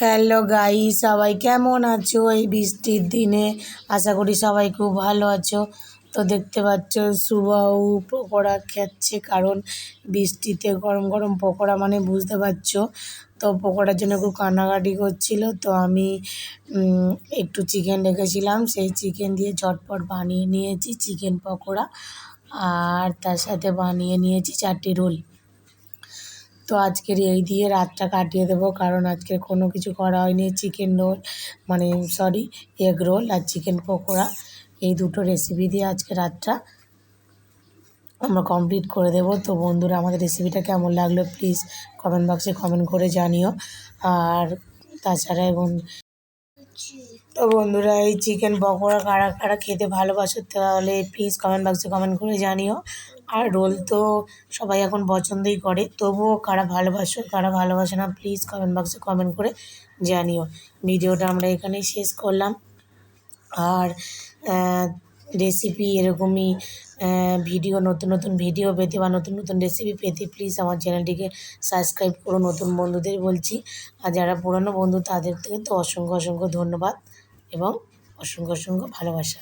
Hello guy সবাই কেমন আছো? এই বৃষ্টির দিনে আশা করি সবাই খুব ভালো আছো। তো দেখতে পাচ্ছ সুবাউ পকোড়া খাচ্ছে কারণ বৃষ্টিতে গরম গরম পকোড়া মানে বুঝতে পারছ? তো পকোড়ার জন্য খুব কান্নাকাটি করছিল। তো আমি একটু চিকেন রেখেছিলাম। সেই চিকেন দিয়ে ঝটপট বানিয়ে নিয়েছি চিকেন পকোড়া। আর তার সাথে বানিয়ে নিয়েছি চারটি রোল। তো আজকের এই দিয়ে রাতটা কাটিয়ে দেবো, কারণ আজকে কোনো কিছু করা হয়নি। চিকেন রোল মানে সরি এগ রোল আর চিকেন পকোড়া, এই দুটো রেসিপি দিয়ে আজকে রাতটা আমরা কমপ্লিট করে দেবো। তো বন্ধুরা, আমাদের রেসিপিটা কেমন লাগল? প্লিজ কমেন্ট বক্সে কমেন্ট করে জানিও। আর তাছাড়া এবং তো বন্ধুরা, এই চিকেন পকোড়া কারা কারা খেতে ভালোবাসো তাহলে প্লিজ কমেন্ট বক্সে কমেন্ট করে জানিও। আর রোল তো সবাই এখন পছন্দই করে, তবুও কারা ভালোবাসো, কারা ভালোবাসে না প্লিজ কমেন্ট বক্সে কমেন্ট করে জানিও। ভিডিওটা আমরা এখানেই শেষ করলাম। আর রেসিপি এরকমই ভিডিও নতুন নতুন ভিডিও পেতে বা নতুন নতুন রেসিপি পেতে প্লিজ আমার চ্যানেলটিকে সাবস্ক্রাইব করো নতুন বন্ধুদের বলছি। আর যারা পুরনো বন্ধু তাদের থেকে তো অসংখ্য অসংখ্য ধন্যবাদ এবং অসংখ্য অসংখ্য ভালোবাসা।